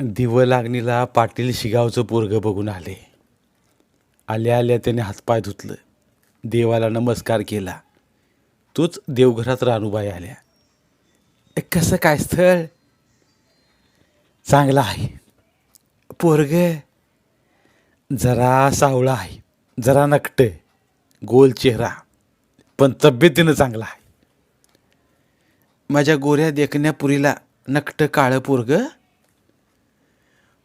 दिवलागणीला पाटील शिगावचं पोरगं बघून आले. आल्या आल्या त्याने हातपाय धुतलं. देवाला नमस्कार केला. तोच देवघरात रानूबाई आल्या. कसं काय स्थळ? चांगलं आहे. पोरग? जरा सावळा आहे. जरा नकट. गोल चेहरा. पण तब्येतीनं चांगला आहे. माझ्या गोऱ्या देखण्यापुरीला नकटं नकट काळं पोरग?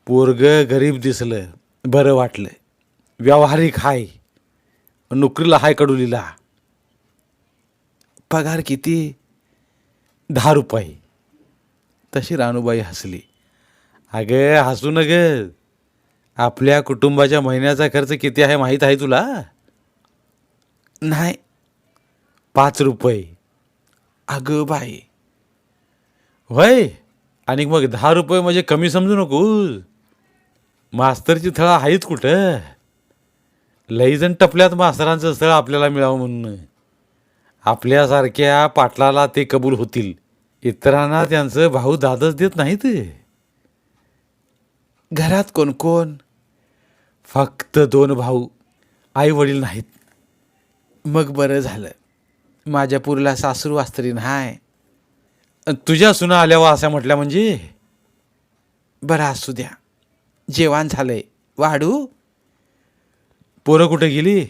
पोरग गरीब दिसलं बरं वाटलं. व्यावहारिक हाय नोकरीला हाय कडुलीला. पगार किती? दहा रुपये. तशी रानूबाई हसली. अगं हसू न ग आपल्या कुटुंबाच्या महिन्याचा खर्च किती आहे माहीत आहे तुला? नाही. पाच रुपये. अगं बाई. होय? आणि मग दहा रुपये म्हणजे कमी समजू नको मास्तरची थळं आहेच कुठं? लईजण टपल्यात मास्तरांचं स्थळ आपल्याला मिळावं म्हणून. आपल्यासारख्या पाटलाला ते कबूल होतील. इतरांना त्यांचं भाऊ दादच देत नाहीत. घरात कोण कोण? फक्त दोन भाऊ आई वडील नाहीत. मग बरं झालं. माझ्या पुरीला सासरू वास्तरी नाही. तुझ्या सुना आल्यावर असं म्हटल्या म्हणजे? बरं असू द्या. जेवण झालंय वाढू? पोरं कुठे गेली?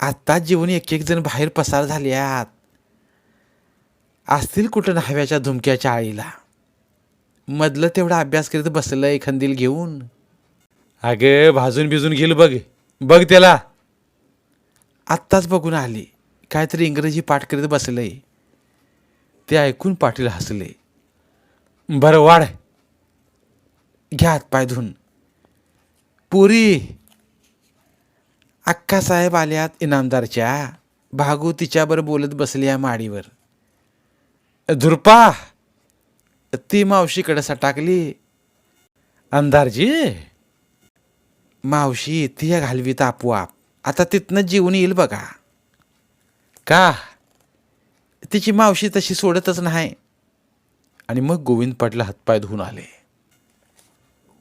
आत्ताच जेवून एक एक जण बाहेर पसार झाल्यात. असतील कुठं न्हाव्याच्या धुमक्याच्या आईला मधलं तेवढा अभ्यास करीत बसलंय खंदील घेऊन. अगे भाजून भिजून गेलं बघ. बघ त्याला. आत्ताच बघून आली. काहीतरी इंग्रजी पाठ करीत बसलंय ते ऐकून पाटील हसले. बरं वाढ. घ्या पाय धुवून. पुरी. अक्कासाहेब आल्यात इनामदारच्या. भागू तिच्यावर बोलत बसली या माडीवर. धुरपा. ती मावशीकडे सटाकली. अंधारजी. मावशी ती घालवीत आपोआप. आता तिथनं जीवन येईल बघा. का? तिची मावशी तशी सोडतच नाही. आणि मग गोविंद पडला हातपाय धुवून आले.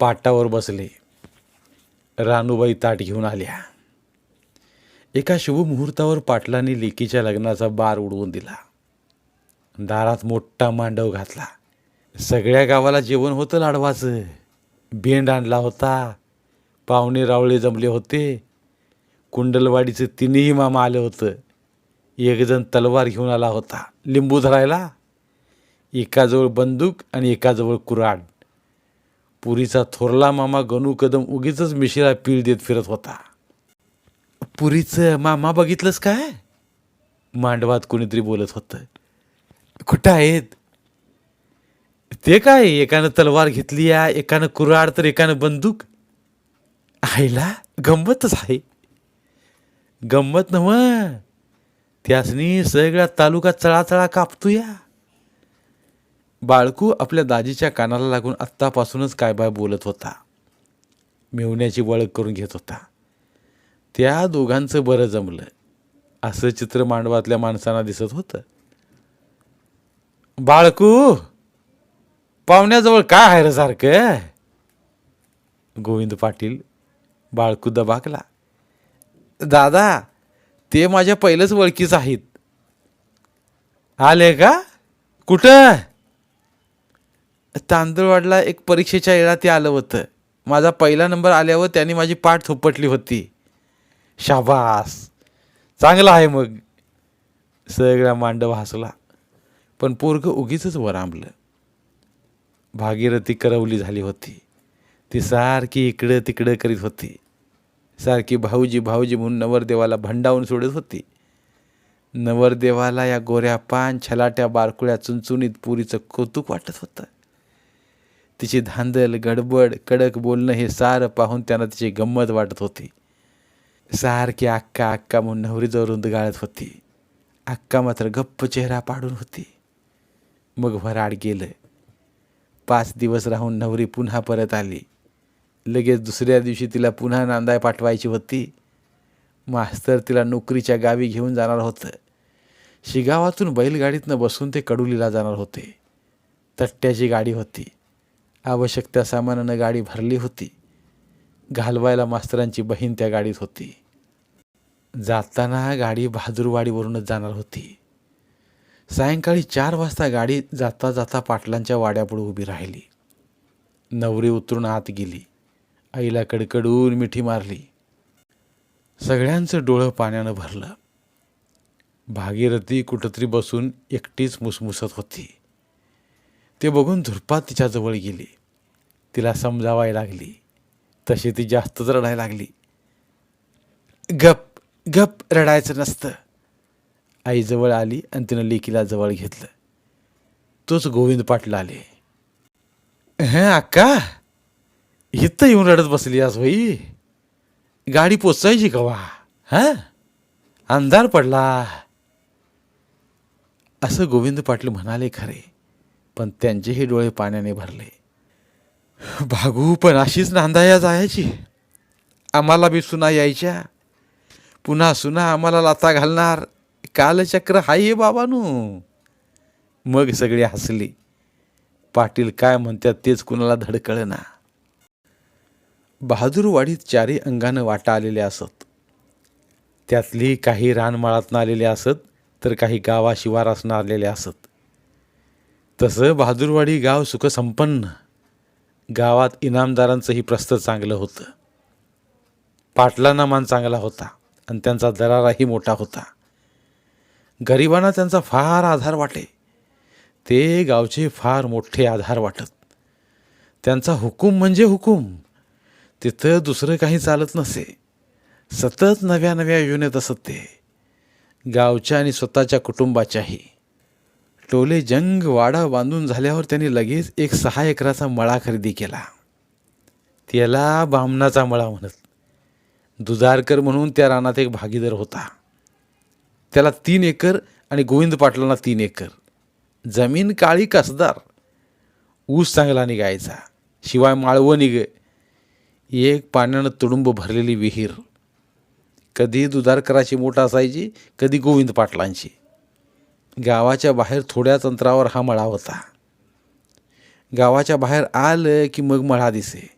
पाटावर बसले. रानूबाई ताट घेऊन आल्या. एका शुभमुहूर्तावर पाटलांनी लेकीच्या लग्नाचा बार उडवून दिला. दारात मोठा मांडव घातला. सगळ्या गावाला जेवण होतं लाडवाचं. बेंड आणला होता. पाहुणे रावळे जमले होते. कुंडलवाडीचं तिन्ही मामा आलं होतं. एकजण तलवार घेऊन आला होता. लिंबू धरायला. एकाजवळ बंदूक आणि एकाजवळ कुराड पुरीचा थोरला मामा गणू कदम उगीच मिशिरा पीळ देत फिरत होता. पुरीचं मामा बघितलंस काय? मांडवात कोणीतरी बोलत होतं. कुठं आहेत? ते काय एकानं तलवार घेतली या एकानं कुराड तर एकानं बंदूक? आईला गंमतच आहे. गंमत नव त्यासनी सगळा तालुका चळाचळा कापतो या बाळकू आपल्या दाजीच्या कानाला लागून आत्तापासूनच काय बाय बोलत होता. मिळवण्याची वळख करून घेत होता. त्या दोघांचं बरं जमलं. असं चित्र मांडवातल्या माणसांना दिसत होतं. बाळकू पाहुण्याजवळ काय आहे रे सारखं? गोविंद पाटील बाळकू दबाकला. दादा ते माझ्या पहिलंच ओळखीच आहेत. आले का? कुठं? तांदूळवाडला एक परीक्षेच्या वेळा ते आलं होतं. माझा पहिला नंबर आल्यावर त्यांनी माझी पाठ थोपटली होती. शाबास. चांगला आहे मग. सगळा मांडव हसला. पण पोरग उगीच वरांबलं. भागीरथी करवली झाली होती. ती सारखी इकडं तिकडं करीत होती. सारखी भाऊजी भाऊजी म्हणून नवरदेवाला भंडावून सोडत होती. नवरदेवाला या गोऱ्या पान छलाट्या बारकुळ्या चुनचुनीत पुरीचं कौतुक वाटत होतं. तिची धांदल गडबड कडक बोलणं हे सारं पाहून त्यांना तिची गंमत वाटत होती. सारखी अक्का अक्का म्हणून नवरीजवळ गाळत होती. अक्का मात्र गप्प चेहरा पाडून होती. मग वराड गेलं. पाच दिवस राहून नवरी पुन्हा परत आली. लगेच दुसऱ्या दिवशी तिला पुन्हा नांदाय पाठवायची होती. मास्तर तिला नोकरीच्या गावी घेऊन जाणार होतं. शिगावातून बैलगाडीतनं बसून ते कडुलीला जाणार होते. तट्ट्याची गाडी होती. आवश्यक त्या सामानानं गाडी भरली होती. घालवायला मास्तरांची बहीण त्या गाडीत होती. जाताना गाडी बहादूरवाडीवरूनच जाणार होती. सायंकाळी चार वाजता गाडी जाता जाता पाटलांच्या वाड्यापुढे उभी राहिली. नवरी उतरून आत गेली. आईला कडकडून मिठी मारली. सगळ्यांचं डोळं पाण्यानं भरलं. भागीरथी कुठंतरी बसून एकटीच मुसमुसत होती. ते बघून धुरपात तिच्याजवळ गेली. तिला समजावाय लागली. तशी ती जास्तच रडायला लागली. गप गप रडायचं नसतं. आई जवळ आली आणि तिनं लेकीला जवळ घेतलं. तोच गोविंद पाटला आले हं अक्का इथं येऊन रडत बसली आज होई. गाडी पोचायची कवा? हा? अंधार पडला. असं गोविंद पाटील म्हणाले खरे. पण त्यांचेही डोळे पाण्याने भरले. भागू पण अशीच नांदाया जायची. आम्हाला बी सुना यायच्या. पुन्हा सुना आम्हाला लाता घालणार. कालचक्र हाय बाबानू. मग सगळी हसली. पाटील काय म्हणतात तेच कुणाला धडकळ ना बहादूरवाडीत चारी अंगानं वाटा आलेले असत. त्यातली काही रानमाळातनं आलेले असत तर काही गावा शिवारासनं आलेले असत. तसं बहादूरवाडी गाव सुखसंपन्न. गावात इनामदारांचंही प्रस्थ चांगलं होतं. पाटलांना मान चांगला होता आणि त्यांचा दराराही मोठा होता. गरिबांना त्यांचा फार आधार वाटे. ते गावचे फार मोठे आधार वाटत. त्यांचा हुकूम म्हणजे हुकूम. तिथं दुसरं काही चालत नसे. सतत नव्या नव्या योजनेत असत ते. गावच्या आणि स्वतःच्या कुटुंबाच्याही. टोले जंग वाडा बांधून झाल्यावर त्यांनी लगेच एक सहा एकराचा मळा खरेदी केला. त्याला बामणाचा मळा म्हणत दुधारकर म्हणून त्या रानात एक भागीदार होता. त्याला तीन एकर आणि गोविंद पाटलांना तीन एकर. जमीन काळी कसदार ऊस चांगला निघायचा शिवाय माळवं निघ एक पाण्यानं तुडुंब भरलेली विहीर. कधी दुधारकराची मोठ असायची कधी गोविंद पाटलांची. गावाच्या बाहेर थोड्याच अंतरावर हा मळा होता. गावाच्या बाहेर आलं की मग मळा दिसे.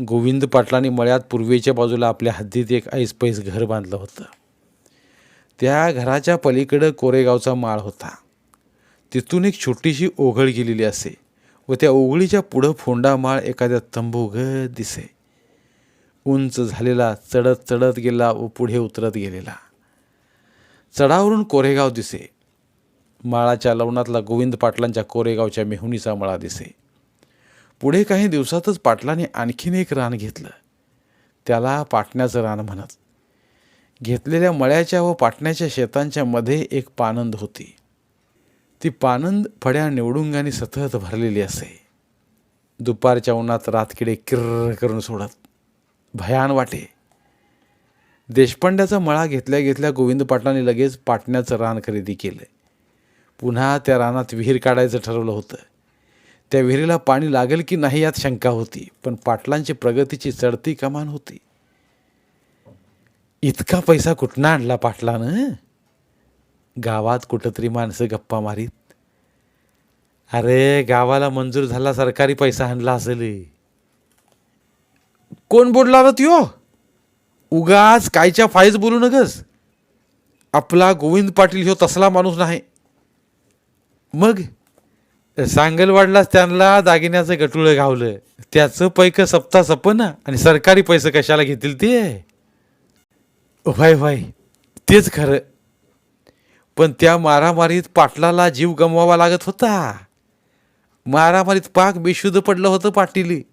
गोविंद पाटलांनी मळ्यात पूर्वेच्या बाजूला आपल्या हद्दीत एक ऐसपैस घर बांधलं होतं. त्या घराच्या पलीकडं कोरेगावचा माळ होता. तिथून एक छोटीशी ओघळ गेलेली असे व त्या ओघळीच्या पुढं फोंडा माळ एखाद्या तंबूगत दिसे. उंच झालेला चढत चढत गेला व पुढे उतरत गेलेला. चढावरून कोरेगाव दिसे. माळाच्या लवणातला गोविंद पाटलांच्या कोरेगावच्या मेहुणीचा मळा दिसे. पुढे काही दिवसातच पाटलाने आणखीन एक रान घेतलं. त्याला पाटण्याचं रान म्हणत. घेतलेल्या मळ्याच्या व पाटण्याच्या शेतांच्या मध्ये एक पानंद होती. ती पानंद फड्या निवडुंगाने सतत भरलेली असे. दुपारच्या उन्हात रातकिडे किर्र करून सोडत. भयान वाटे. देशपांड्याचा मळा घेतल्या घेतल्या गोविंद पाटलांनी लगेच पाटण्याचं रान खरेदी केलं पुन्हा त्या रानात विहीर काढायचं ठरवलं होतं. त्या विहिरीला पाणी लागेल की नाही यात शंका होती पण पाटलांची प्रगतीची चढती कमान होती. इतका पैसा कुठनं आणला पाटलानं? गावात कुठंतरी माणसं गप्पा मारीत. अरे गावाला मंजूर झाला सरकारी पैसा आणला असेल. कोण बोर्ड लावत यो? उगाच कायच्या फाईज बोलू नकस आपला गोविंद पाटील ह्यो तसला माणूस नाही. मग? सांगलवाडलाच त्यांना दागिन्याचं गटुळं घावलं. त्याचं पैक सप्ता सपना आणि सरकारी पैसे कशाला घेतील ते? व्हाय व्हाय. तेच खरं. पण त्या मारामारीत पाटलाला जीव गमवावा लागत होता. मारामारीत पाक बेशुद्ध पडलं होतं पाटील.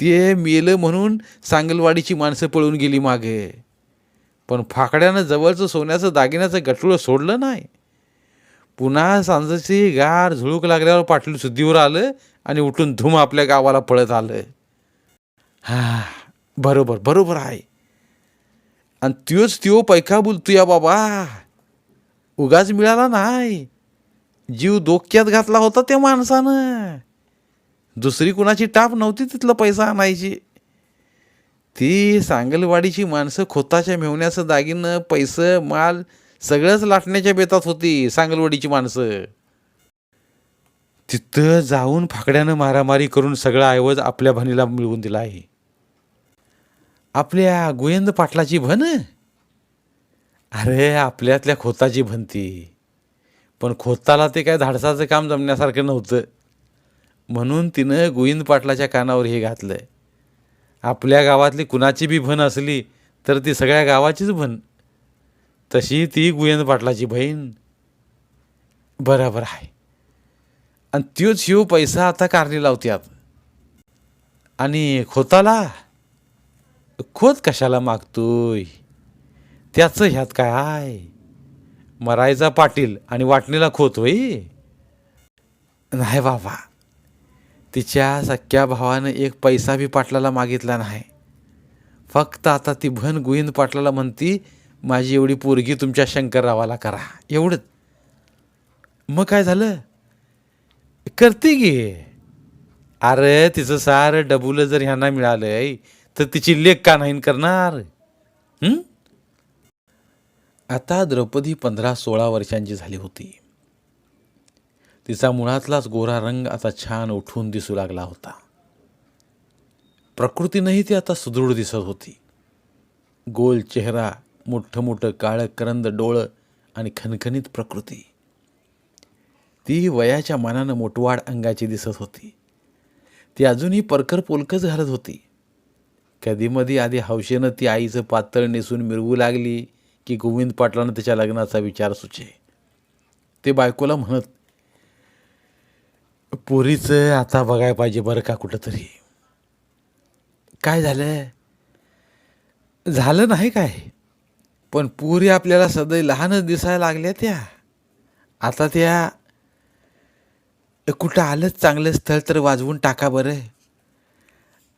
ते मेलं म्हणून सांगलवाडीची माणसं पळून गेली मागे. पण फाकड्यानं जवळचं सोन्याचं दागिन्याचं गटुळं सोडलं नाही. पुन्हा सांजाची गार झुळूक लागल्यावर पाटील सुद्धीवर आलं आणि उठून धूम आपल्या गावाला पळत आलं. हा बरोबर बरोबर आहे. आणि त्योच त्यो पैका बोलतो या बाबा. उगाच मिळाला नाही. जीव डोक्यात घातला होता त्या माणसानं. दुसरी कुणाची टाप नव्हती तिथलं पैसा आणायची. ती सांगलवाडीची माणसं खोताच्या मेवण्याचं दागिनं पैसं माल सगळंच लाटण्याच्या बेतात होती सांगलवाडीची माणसं. तिथं जाऊन फाकड्यानं मारामारी करून सगळा ऐवज आपल्या भणीला मिळवून दिला आहे. आपल्या गोयंद पाटलाची भन अरे आपल्यातल्या खोताची भनती पण खोताला ते काय धाडसाचं काम जमण्यासारखं नव्हतं. म्हणून तिनं गोविंद पाटलाच्या कानावर हे घातलं आपल्या गावातली कुणाची बी भन असली तर ती सगळ्या गावाचीच भन. तशी ती गोविंद पाटलाची बहीण बरोबर आहे. आणि त्योच शिव पैसा आता कारणी लावत्यात आणि खोताला खोत कशाला मागतोय? त्याचं ह्यात काय? आहे मरायचा पाटील आणि वाटणीला खोत होई नाही बाबा. तिच्या सख्या भावानं एक पैसा बी पाटलाला मागितला नाही. फक्त आता ती भन गोविंद पाटलाला म्हणती माझी एवढी पोरगी तुमच्या शंकररावाला करा. एवढंच मग काय झालं? करते गे. अरे तिचं सार डबुलं जर ह्यांना मिळालंय तर तिची लेख का नाही करणार? आता द्रौपदी पंधरा सोळा वर्षांची झाली होती. तिचा मुळातलाच गोरा रंग आता छान उठून दिसू लागला होता. प्रकृतीनंही ती आता सुदृढ दिसत होती. गोल चेहरा मोठं मोठं काळं करंद डोळं आणि खनखनीत प्रकृती. ती वयाच्या मानानं मोठवाड अंगाची दिसत होती. ती अजूनही परकर पोलकच घालत होती. कधीमधी आधी हौशेनं ती आईचं पातळ नेसून मिरवू लागली की गोविंद पाटलानं तिच्या लग्नाचा विचार सुचे. ते बायकोला म्हणत पोरीचं आता बघायला पाहिजे बरं का कुठंतरी. काय झालं झालं नाही काय? पण पुरी आपल्याला सदै लहानच दिसायला लागल्या त्या. आता त्या कुठं आलंच चांगलं स्थळ तर वाजवून टाका बरं.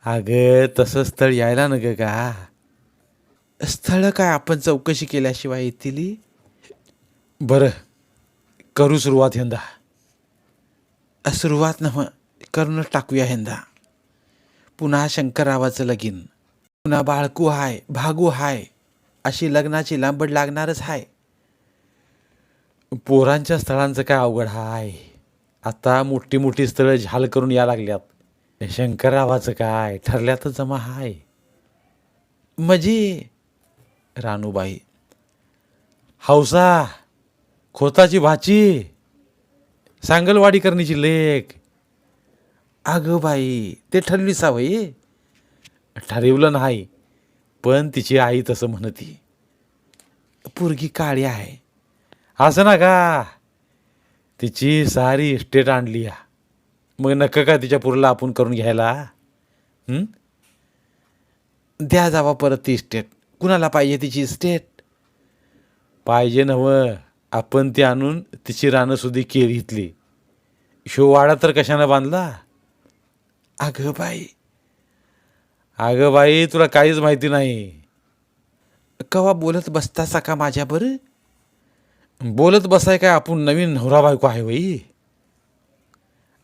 अगं तसं स्थळ यायला न का? स्थळं काय आपण चौकशी केल्याशिवाय येतील बरं करू सुरुवात यंदा. सुरुवात नव्ह करणं टाकूया यंदा पुन्हा शंकररावाचं लगीन. पुन्हा बाळकू हाय भागू हाय अशी लग्नाची लांबड लागणारच हाय. पोरांच्या स्थळांचं काय अवघड हाय. आता मोठी मोठी स्थळं झाल करून या लागल्यात. शंकररावाचं काय ठरल्यातच जमा हाय. मजी रानूबाई. हौसा खोताची भाची. सांगलवाडी करणीची लेख. अगं बाई ते ठरली सावई ठरवलं नाही पण तिची आई तसं म्हणती. पोरगी काळी आहे. असं ना का? तिची सारी इस्टेट आणली या. मग नका का तिच्या पुरला आपण करून घ्यायला? द्या जावा परत ती इस्टेट कुणाला पाहिजे तिची इस्टेट पाहिजे नवं आपण ती आणून तिची रानंसुद्धी केली घेतली. शो वाडा तर कशानं बांधला? अगं बाई. अगं बाई तुला काहीच माहिती नाही. कवा बोलत बसता का माझ्या बोलत बसाय काय आपण नवीन नवरा बायको आहे बाई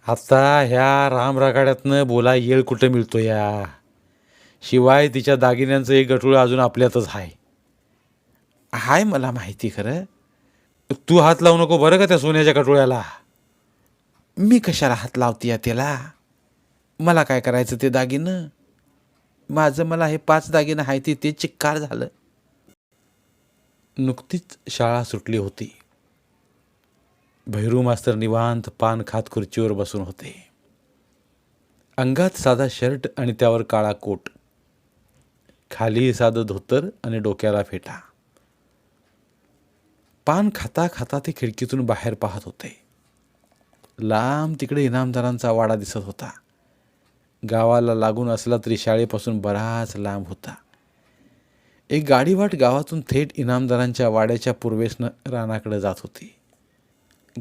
आता ह्या रामरागाड्यातनं बोला येळ कुठं मिळतो या? शिवाय तिच्या दागिन्यांचं एक गठुळं अजून आपल्यातच आहे हाय मला माहिती खरं. तू हात लावू नको बरं का त्या सोन्याच्या कटोळ्याला? मी कशाला हात लावते या त्याला? मला काय करायचं ते दागिनं? माझं मला हे पाच दागिनं आहे ते ते चिक्कार झालं. नुकतीच शाळा सुटली होती. भैरू मास्तर निवांत पान खात खुर्चीवर बसून होते. अंगात साधा शर्ट आणि त्यावर काळा कोट. खाली साधं धोतर आणि डोक्याला फेटा. पान खाता खाता ते खिडकीतून बाहेर पाहत होते. लांब तिकडे इनामदारांचा वाडा दिसत होता. गावाला लागून असला तरी शाळेपासून बराच लांब होता. एक गाडीवाट गावातून थेट इनामदारांच्या वाड्याच्या पूर्वेसनं रानाकडे जात होती.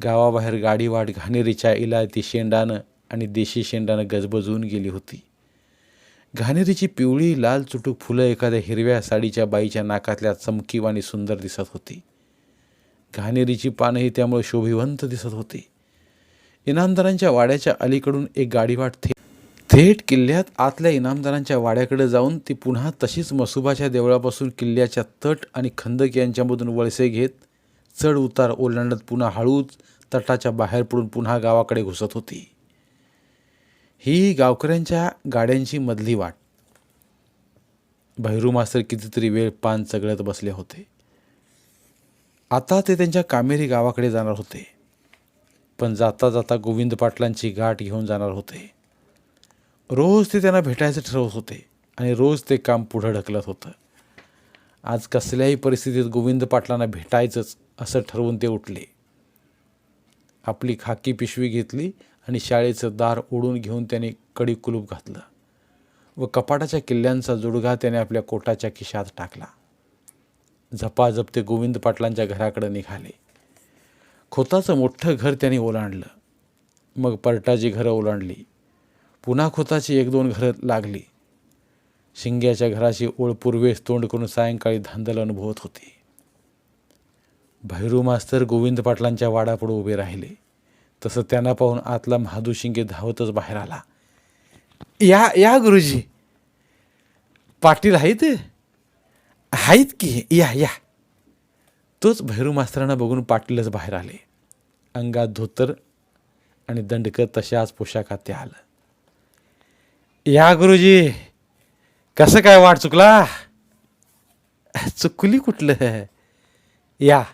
गावाबाहेर गाडीवाट घाणेरीच्या इलायती शेंडानं आणि देशी शेंडानं गजबजून गेली होती. घाणेरीची पिवळी लाल चुटूक फुलं एखाद्या हिरव्या साडीच्या बाईच्या नाकातल्या चमकीवाणी सुंदर दिसत होती. घाणेरीची पानंही त्यामुळे शोभिवंत दिसत होती. इनामदारांच्या वाड्याच्या अलीकडून एक गाडीवाट थे थेट किल्ल्यात आतल्या इनामदारांच्या वाड्याकडे जाऊन ती पुन्हा तशीच मसुबाच्या देवळापासून किल्ल्याच्या तट आणि खंदक यांच्यामधून वळसे घेत चढ उतार ओलांडत पुन्हा हळूच तटाच्या बाहेर पडून पुन्हा गावाकडे घुसत होती. ही गावकऱ्यांच्या गाड्यांची मधली वाट. भैरू मास्तर कितीतरी वेळ पान चगळत बसले होते. आता ते त्यांच्या कामेरी गावाकडे जाणार होते. पण जाता जाता गोविंद पाटलांची गाठ घेऊन जाणार होते. रोज ते त्यांना भेटायचं ठरवत होते आणि रोज ते काम पुढं ढकलत होतं. आज कसल्याही परिस्थितीत गोविंद पाटलांना भेटायचंच असं ठरवून ते उठले. आपली खाकी पिशवी घेतली आणि शाळेचं दार ओढून घेऊन त्याने कडी कुलूप घातलं व कपाटाच्या किल्ल्यांचा जुडगा त्याने आपल्या कोटाच्या खिशात टाकला. झपाझप ते गोविंद पाटलांच्या घराकडे निघाले. खोताचं मोठं घर त्याने ओलांडलं. मग परटाची घरं ओलांडली. पुन्हा खोताची एक दोन घरं लागली. शिंग्याच्या घराची ओळ पूर्वेस तोंड करून सायंकाळी धांदल अनुभवत होती. भैरू मास्तर गोविंद पाटलांच्या वाडापुढे उभे राहिले. तसं त्यांना पाहून आतला महादू शिंगे धावतच बाहेर आला. या या गुरुजी. पाटील आहेत? आहेत की? या या. तोच भैरू मास्तरांना बघून पाटीलच बाहेर आले. अंगात धोतर आणि दंडकर तशाच पोशाखात ते आलं. या गुरुजी कसं काय वाट चुकला? चुकली कुठलं? या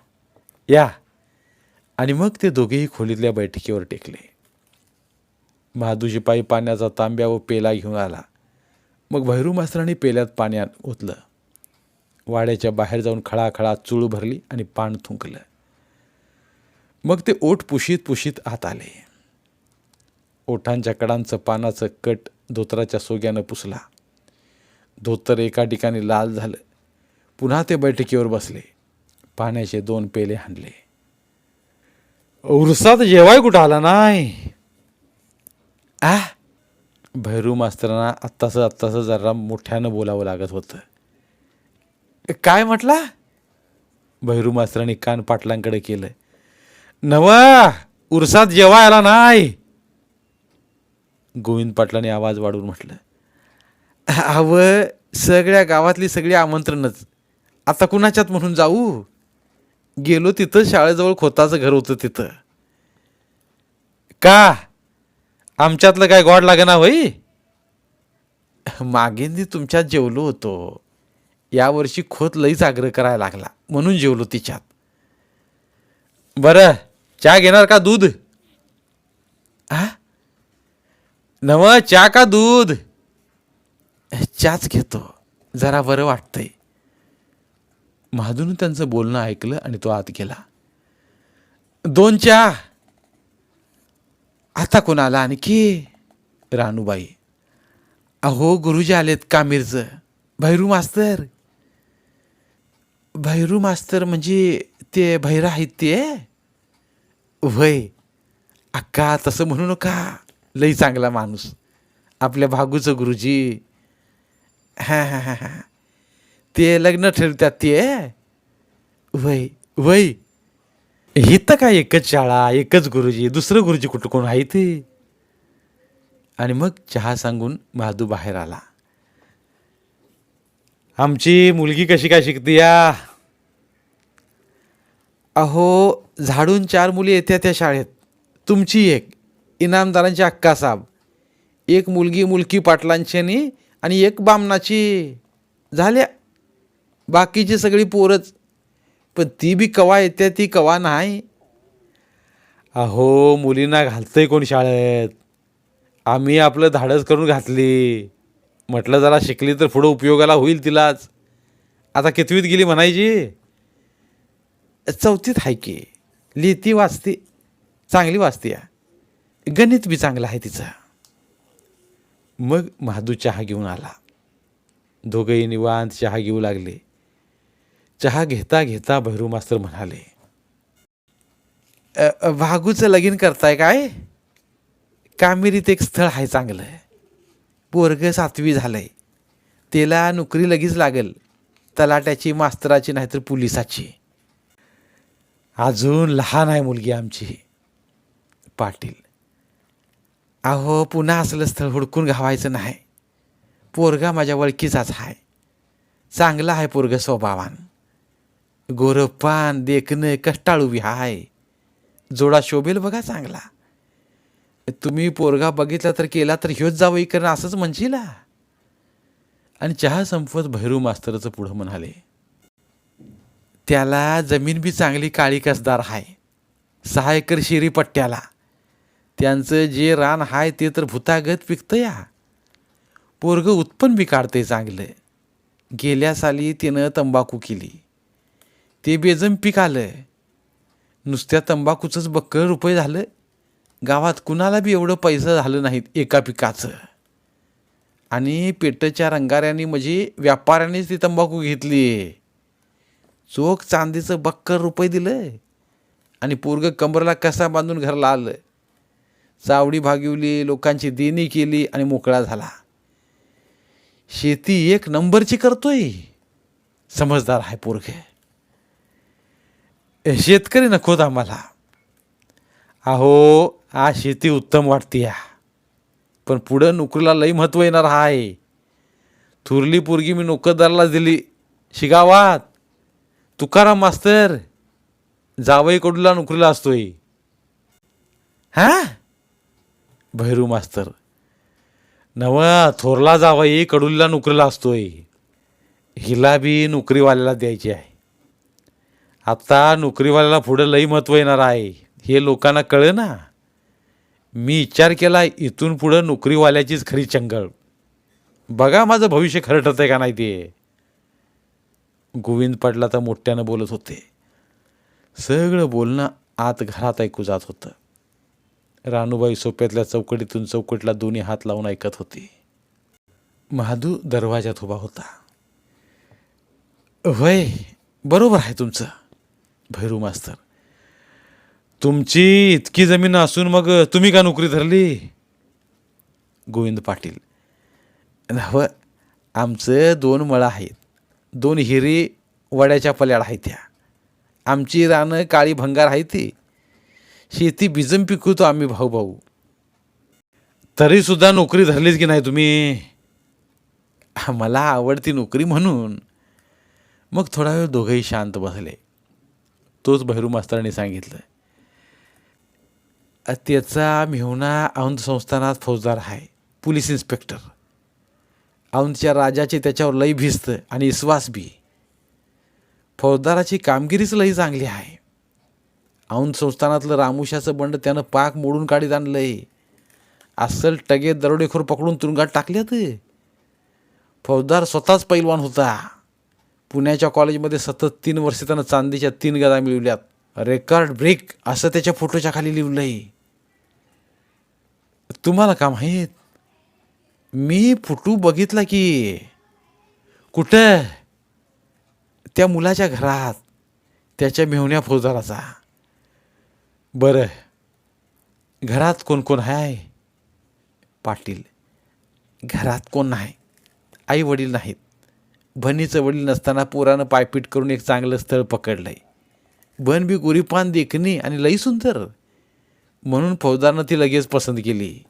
या. आणि मग ते दोघेही खोलीतल्या बैठकीवर टेकले. महादूजी पाण्याचा तांब्या व पेला घेऊन आला. मग भैरू मास्तरांनी पेल्यात पाण्यात ओतलं. वाड्याच्या बाहेर जाऊन खळाखळा चूळ भरली आणि पान थुंकलं. मग ते ओठ पुशीत पुशीत आत आले. ओठांच्या कडांचं पानाचं कट धोतराच्या सोग्यानं पुसला. धोतर एका ठिकाणी लाल झालं. पुन्हा ते बैठकीवर बसले. पाण्याचे दोन पेले हाणले. उरसात जेवाय कुठं आला नाही? आ? भैरू मास्तरांना आत्ताचं आत्ताचं जरा मोठ्यानं बोलावं लागत होतं. काय म्हटला? भैरू मास्तरांनी कान पाटलांकडे केलं नवा उरसात जेवाय आला नाही. गोविंद पाटलांनी आवाज वाढवून म्हटलं अव सगळ्या गावातली सगळी आमंत्रणच. आता कुणाच्यात म्हणून जाऊ? गेलो तिथं शाळेजवळ खोताचं घर होतं तिथं. का? आमच्यातलं काय गोड लागना होई? मागेंदी तुमच्यात जेवलो होतो. यावर्षी खोत लईच आग्रह करायला लागला. म्हणून जेवलो तिच्यात. बरं चहा घेणार का दूध? आ? नव चहा का दूध? चहाच घेतो. जरा बरं वाटतंय. महादून त्यांचं बोलणं ऐकलं आणि तो आत गेला. दोन चहा. आता कोणाला आणखी? रानूबाई. अहो गुरुजी आलेत कामीरचं. भैरू मास्तर. भैरू मास्तर म्हणजे ते भैरा आहेत ते? वय अक्का तसं म्हणू नका. लई चांगला माणूस. आपल्या भागूचं गुरुजी. हां हां हां हां. ते लग्न ठरवतात ते? वय वय तर काय एकच शाळा एकच गुरुजी दुसरं गुरुजी कुठं कोण आहे ते? आणि मग चहा सांगून महादू बाहेर आला. आमची मुलगी कशी काय शिकते या? अहो झाडून चार मुली येत्या त्या शाळेत. तुमची एक इनामदारांची अक्कासाहेब एक मुलगी मुलकी पाटलांची आणि एक बामणाची. झाल्या. बाकीची सगळी पोरच. पण ती बी कवा येते ती कवा नाही. अहो मुलींना घालतंय कोण शाळेत? आम्ही आपलं धाडस करून घातली. म्हटलं जरा शिकली तर पुढं उपयोगाला होईल तिलाच. आता कितवीत गेली म्हणायची? चौथीत आहे की. लिहिती वाचते चांगली वाचते या. गणित बी चांगलं आहे तिचं. मग महादू चहा घेऊन आला. दोघंही निवांत चहा घेऊ लागले. चहा घेता घेता भैरू मास्तर म्हणाले वाघूचं लगीन करताय काय? कामेरीत एक स्थळ आहे चांगलं. पोरग सातवी झालंय. त्याला नोकरी लगेच लागेल. तलाट्याची मास्तराची नाहीतर पोलिसाची. अजून लहान आहे मुलगी आमची पाटील. अहो पुन्हा असलं स्थळ हुडकून घावायचं नाही. पोरगा माझ्या ओळखीचाच आहे. चांगला आहे पोरग स्वभावान. गोरपान देखणं कष्टाळू बी आहे जोडा शोभेल बघा चांगला. तुम्ही पोरगा बघितला तर केला तर ह्योच जावं करणं असंच म्हणशील. आणि चहा संपवत भैरू मास्तरचं पुढं म्हणाले. त्याला जमीन बी चांगली काळी कसदार आहे सहा एकर शिरी पट्ट्याला. त्यांचं जे रान आहे ते तर भूतागत पिकतं या. पोरगं उत्पन्न बी काढते चांगलं. गेल्या साली तिनं तंबाखू केली. ते बेजम पीक आलं. नुसत्या तंबाखूचंच बक्कळ रुपये झालं. गावात कुणाला बी एवढं पैसा झालं नाहीत एका पिकाचं. आणि पेटच्या रंगाऱ्याने म्हणजे व्यापाऱ्यानेच ती तंबाखू घेतली चोख चांदीचं बक्कर रुपये दिलं आणि पोरग कमरला कसा बांधून घरला आलं. चावडी भागिवली लोकांची देणी केली आणि मोकळा झाला. शेती एक नंबरची करतोय. समजदार आहे पोरग. शेतकरी नकोत आम्हाला अहो आ शेती उत्तम वाटते या पण पुढं नोकरीला लई महत्त्व येणार आहे. थुरली पोरगी मी नोकरदाराला दिली. शिगावात. तुकाराम मास्तर जावई कडूला नोकरीला असतोय. हा? भैरू मास्तर नव थोरला जावई कडूला नोकरीला असतोय. हिला बी नोकरीवाल्याला द्यायची आहे. आता नोकरीवाल्याला पुढं लई महत्त्व येणार आहे. हे लोकांना कळे ना मी विचार केला इथून पुढं नोकरीवाल्याचीच खरी चंगळ. बघा माझं भविष्य खरं ठरतंय का नाही ते. गोविंद पाटला तर मोठ्यानं बोलत होते. सगळं बोलणं आत घरात ऐकू जात होतं. रानूबाई सोप्यातल्या चौकटीतून चौकटीला दोन्ही हात लावून ऐकत होती. महादू दरवाजात उभा होता. होय बरोबर आहे तुमचं भैरू मास्तर. तुमची इतकी जमीन असून मग तुम्ही का नोकरी धरली? गोविंद पाटील. हवं आमचं दोन मळं आहेत. दोन हिरी वड्याच्या पल्याड आहेत त्या. आमची रानं काळी भंगार आहे ती. शेती बिजम पिकवतो आम्ही भाऊ भाऊ तरीसुद्धा नोकरी धरलीच की नाही तुम्ही? मला आवडती नोकरी म्हणून. मग थोडा वेळ दोघंही शांत बसले. तोच भैरू मास्तरांनी सांगितलं. त्याचा मेहुणा औंध संस्थानात फौजदार आहे पोलीस इन्स्पेक्टर. औंधच्या राजाची त्याच्यावर लई भिस्त आणि विश्वास बी. फौजदाराची कामगिरीच लई चांगली आहे. औंध संस्थानातलं रामुशाचं बंड त्यानं पाक मोडून काढीत आणलंय. अस्सल टगे दरोडेखोर पकडून तुरुंगात टाकल्यात फौजदार स्वतःच पैलवान होता. पुण्याच्या कॉलेजमध्ये सतत तीन वर्ष त्यानं चांदीच्या तीन गदा मिळवल्यात. रेकॉर्ड ब्रेक असं त्याच्या फोटोच्या खाली लिहिलंय. तुम्हाला का माहीत मी फुटू बघितला की कुठं? त्या मुलाच्या घरात त्याच्या मेहुण्या फौजदाराचा. बरं घरात कोण कोण आहे पाटील. घरात कोण नाही? आई वडील नाहीत. बहिणीचं वडील नसताना पोरानं पायपीट करून एक चांगलं स्थळ पकडलंय. बन बी गोरीपान देखणी आणि लई सुंदर. म्हणून फौजदारनं ती लगेच पसंत केली.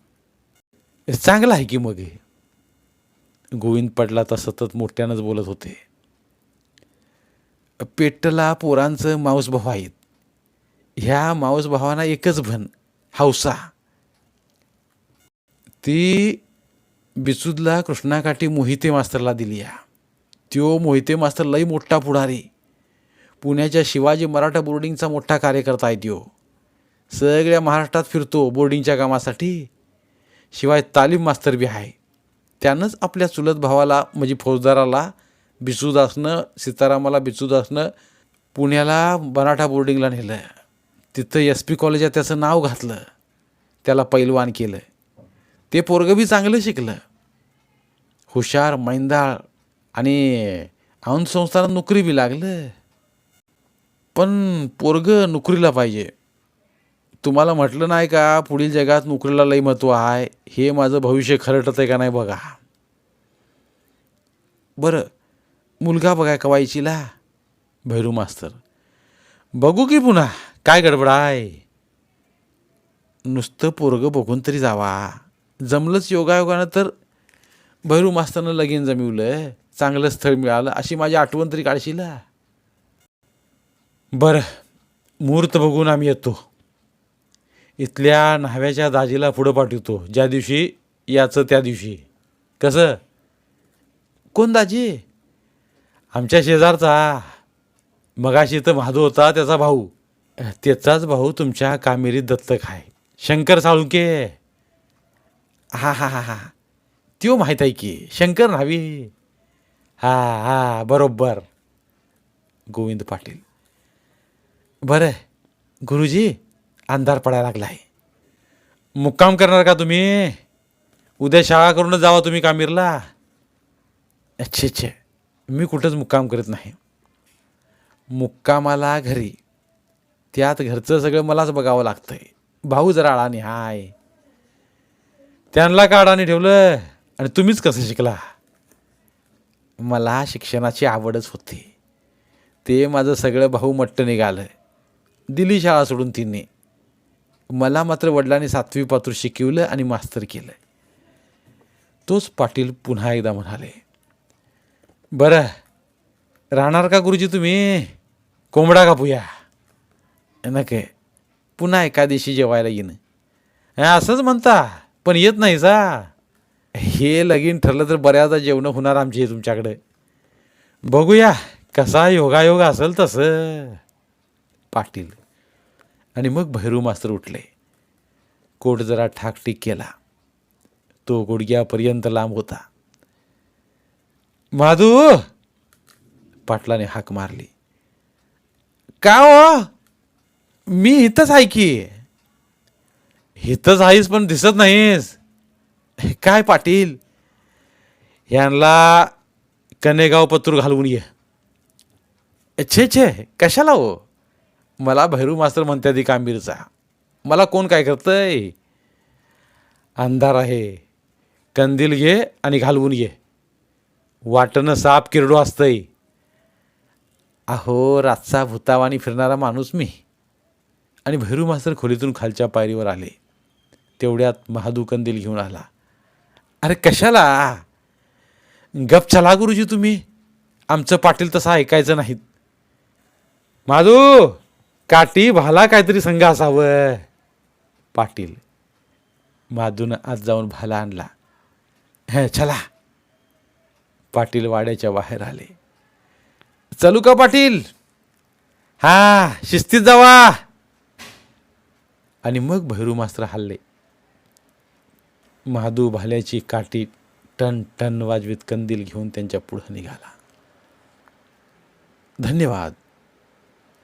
चांगलं आहे की मग हे. गोविंद पडला तर सतत मोठ्यानंच बोलत होते. पेटला पोरांचं माऊस भाऊ आहेत. ह्या माऊस भावांना एकच भन हौसा ती बिचूदला कृष्णाकाठी मोहिते मास्तरला दिली या. त्यो मोहिते मास्तर लई मोठा पुढारी. पुण्याच्या शिवाजी मराठा बोर्डिंगचा मोठा कार्यकर्ता आहे त्यो. सगळ्या महाराष्ट्रात फिरतो बोर्डिंगच्या कामासाठी. शिवाय तालीम मास्तर बी आहे. त्यानंच आपल्या चुलत भावाला म्हणजे फौजदाराला बिचूदासनं सीतारामाला बिचूदासनं पुण्याला मराठा बोर्डिंगला नेलं. तिथं एस पी कॉलेजात त्याचं नाव घातलं. त्याला पैलवान केलं. ते पोरगं बी चांगलं शिकलं. हुशार मैंदाळ आणि औंध संस्थानात नोकरी बी लागलं. पण पोरगं नोकरीला पाहिजे. तुम्हाला म्हटलं नाही का पुढील जगात नोकरीला लई महत्त्व आहे हे माझं भविष्य खरटत आहे का नाही बघा. बरं मुलगा बघा कवायचीला. भैरू मास्तर बघू की पुन्हा काय गडबड आहे? नुसतं पोरगं बघून तरी जावा. जमलंच योगायोगानं तर भैरू मास्तरनं लगीन जमिवलं चांगलं स्थळ मिळालं अशी माझी आठवण तरी काढशील. बरं मुहूर्त बघून आम्ही येतो. इथल्या न्हाव्याच्या दाजीला पुढं पाठवतो. ज्या दिवशी याचं त्या दिवशी. कसं? कोण दाजी? आमच्या शेजारचा. मगाशी तर महादू होता त्याचा भाऊ. त्याचाच भाऊ तुमच्या कामेरीत दत्तक आहे. शंकर साळुंके. हा हा हा हा. त्यो माहीत आहे की शंकर न्हावी. हा हा बरोबर. गोविंद पाटील. बरं गुरुजी. अंधार पडायला लागला आहे. मुक्काम करणार का तुम्ही? उद्या शाळा करूनच जावा तुम्ही कामीरला. अच्छे अच्छे. मी कुठंच मुक्काम करत नाही. मुक्कामाला घरी. त्यात घरचं सगळं मलाच बघावं लागतं आहे भाऊ जरा अडाणी हाय. त्यांना का अडाणी ठेवलं? आणि तुम्हीच कसं शिकला? मला शिक्षणाची आवडच होती. ते माझं सगळं भाऊ मट्ट निघालं. दिली शाळा सोडून तिने. मला मात्र वडिलांनी सातवी पात्र शिकवलं आणि मास्तर केलं. तोच पाटील पुन्हा एकदा म्हणाले बरं राहणार का गुरुजी तुम्ही? कोंबडा कापूया. नके पुन्हा एका दिवशी जेवायला येणं असंच म्हणता पण येत नाही सा हे लगीन ठरलं तर बऱ्याचदा जेवणं होणार आमची तुमच्याकडे. बघूया कसा योगायोग असेल तसं. पाटील आणि मग भैरू मास्तर उठले. कोट जरा ठाकटीक केला. तो गुडघ्यापर्यंत लांब होता. माधू! पाटलाने हाक मारली. का हो? मी इथंच आहे की. इथंच आहेस पण दिसत नाहीस. काय पाटील? यांना कनेगाव पत्रूर घालवून ये. छे छे कशाला हो? मला भैरू मास्तर म्हणते ती कांबीरचा मला कोण काय करतंय? अंधार आहे. कंदील घे आणि घालवून ये वाटणं साप किरडो असतंय. अहो रातचा भूतावानी फिरणारा माणूस मी. आणि भैरू मास्तर खोलीतून खालच्या पायरीवर आले. तेवढ्यात महादू कंदील घेऊन आला. अरे कशाला? गप चला गुरुजी तुम्ही. आमचं पाटील तसं ऐकायचं नाहीत. माधू काठी भाला काहीतरी संघ असावं. पाटील. माधून आज जाऊन भाला आणला. हे चला. पाटील वाड्याच्या बाहेर आले. चलू का पाटील? हा शिस्तीत जावा. आणि मग भैरू मास्तर हल्ले. महादू भाल्याची काठी टन टन वाजवीत कंदील घेऊन त्यांच्या पुढं निघाला. धन्यवाद.